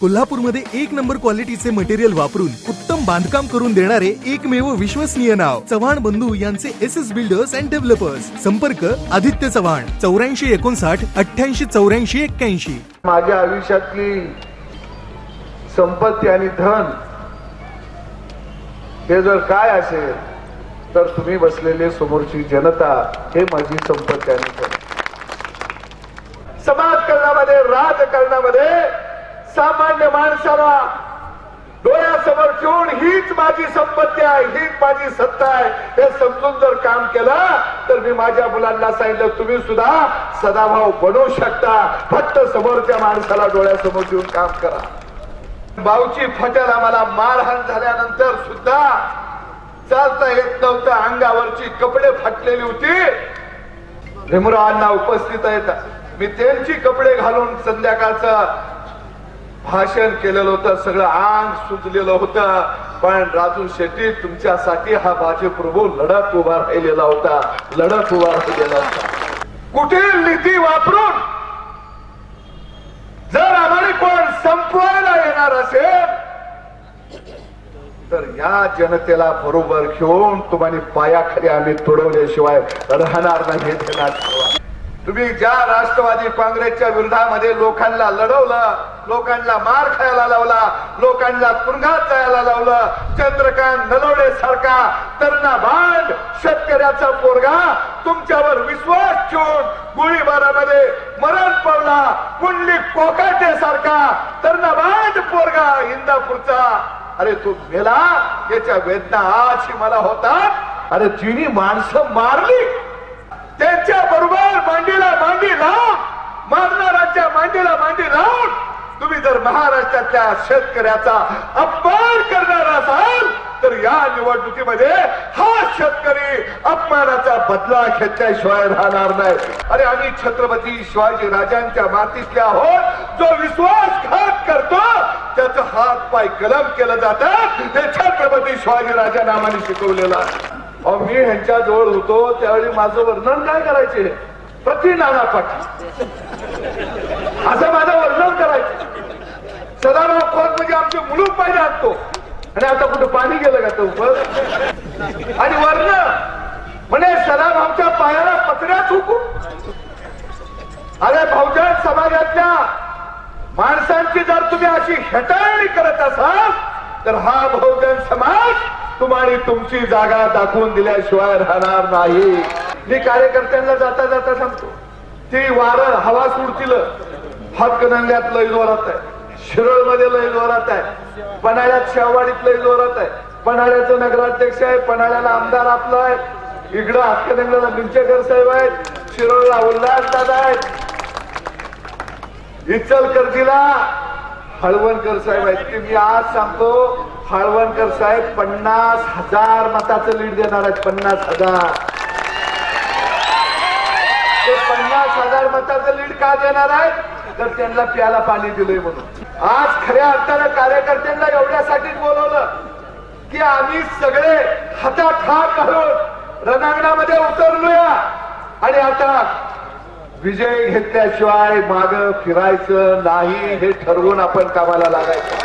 कोल्हापूरमध्ये एक नंबर क्वालिटीचे मटेरियल वापरून उत्तम बांधकाम करून देणारे एकमेव विश्वसनीय नाव चव्हाण बंधू यांचे S S builders and developers संपर्क आदित्य चव्हाण चौऱ्याऐंशी एकोणसाठ अठ्ठ्याऐंशी चौऱ्याऐंशी एक्क्याऐंशी. माझ्या आयुष्यातली संपत्ती आणि धन हे जर काय असेल तर तुम्ही बसलेले समोरची जनता हे माझी संपत्ती आणि धन. समाजकारणामध्ये राजकारणामध्ये सामान्य माणसाला डोळ्यासमोर ठेवून हीच माझी संपत्ती आहे हीच माझी सत्ता आहे. हे समजून जर काम केलं तर मी माझ्या मुलांना सांगितलं तुम्ही सुद्धा सदाभाव बनवू शकता. फक्त समोरच्या माणसाला डोळ्यासमोर ठेवून काम करा. भाऊची फट्याला आम्हाला मारहाण झाल्यानंतर सुद्धा चालता येत नव्हतं. अंगावरची कपडे फाटलेली होती. भीमरावांना उपस्थित आहेत. मी त्यांची कपडे घालून संध्याकाळचं भाषण केलेलं होतं सगळं आंग सुजलेलं होतं. पण राजू शेट्टी तुमच्यासाठी हा भाजी प्रभू लढत उभा राहिलेला होता. लढत उभा राहिलेला होता. कुठे नीती वापरून जर आम्हाला कोण संपवायला येणार असेल तर या जनतेला बरोबर घेऊन तुम्हाला पायाखाली आम्ही तुडवल्याशिवाय राहणार नाही हे तुम्ही ज्या राष्ट्रवादी काँग्रेसच्या विरोधामध्ये लोकांना लढवलं लोकांना मार खायला लावला लोकांना तुरुंगात जायला लावलं चंद्रकांत नलवडे सारखा तरणा भांड शेतकऱ्याचा पोरगा तुमच्यावर विश्वास ठेवून गोळीबारामध्ये मरण पडला कुंडली कोकाटे सारखा तरणा भांड पोरगा इंदापूरचा. अरे तू मेला याच्या वेदना आजही मला होतात. अरे जिनी माणसं मारली. त्यांच्या बरोबर मांडीला मांडी लावून मारणाऱ्यांच्या मांडीला मांडी लावून तुम्ही जर महाराष्ट्रातल्या शेतकऱ्याचा अपमान करणार असाल तर या निवडणुकीमध्ये हा शेतकरी अपमानाचा बदला घेतल्याशिवाय राहणार नाही. अरे आम्ही छत्रपती शिवाजी राजांच्या मातीतल्या आहोत. जो विश्वासघात करतो त्याचं हात पाय कलम केलं जातं. हे छत्रपती शिवाजी राजा नामाने शिकवलेलं आहे. अहो मी ह्यांच्या जवळ होतो त्यावेळी माझं वर्णन काय करायचे? प्रति नाना पाटील. असं माझं वर्णन करायचं. सदाराव खोत म्हणजे आमचे मुलूक पाहिजे आणतो आणि आता कुठं पाणी गेलं का तो आणि वर्ण म्हणे सदाभावच्या पायाला पत्र्या चुकू अरे भाऊजन समाजातल्या माणसांची जर तुम्ही अशी हेटाळणी करत असाल तर हा बहुजन समाज तुम्हाला तुमची जागा दाखवून दिल्याशिवाय राहणार नाही. मी कार्यकर्त्यांना जाता जाता सांगतो ती वार हवा सुडतील. हातकणंग्यात लय जोरात आहे. शिरोळमध्ये लय जोरात आहे. पन्हाळ्यात शेववाडीत लय जोरात आहे. पन्हाळ्याचं नगराध्यक्ष आहे पन्हाळ्याला आमदार आपला आहे. इकडं हातकणंगल्याला मिंचेकर साहेब आहेत शिरोळला उल्हास दादा आहेत. इचलकरजीला हळवणकर साहेब आहेत. ते मी आज सांगतो हळवणकर साहेब पन्नास हजार मताचं लीड देणार आहेत पन्नास हजार. ते पन्नास हजार मताचं लीड का देणार आहेत? तर त्यांना प्याला पाणी दिलंय म्हणून. आज खऱ्या अर्थानं कार्यकर्त्यांना एवढ्यासाठीच बोलवलं की आम्ही सगळे हातात हात घालून रणांगणामध्ये उतरलोया. आणि आता विजय घेतल्याशिवाय माग फिरायचं नाही हे ठरवून आपण कामाला लागायचं.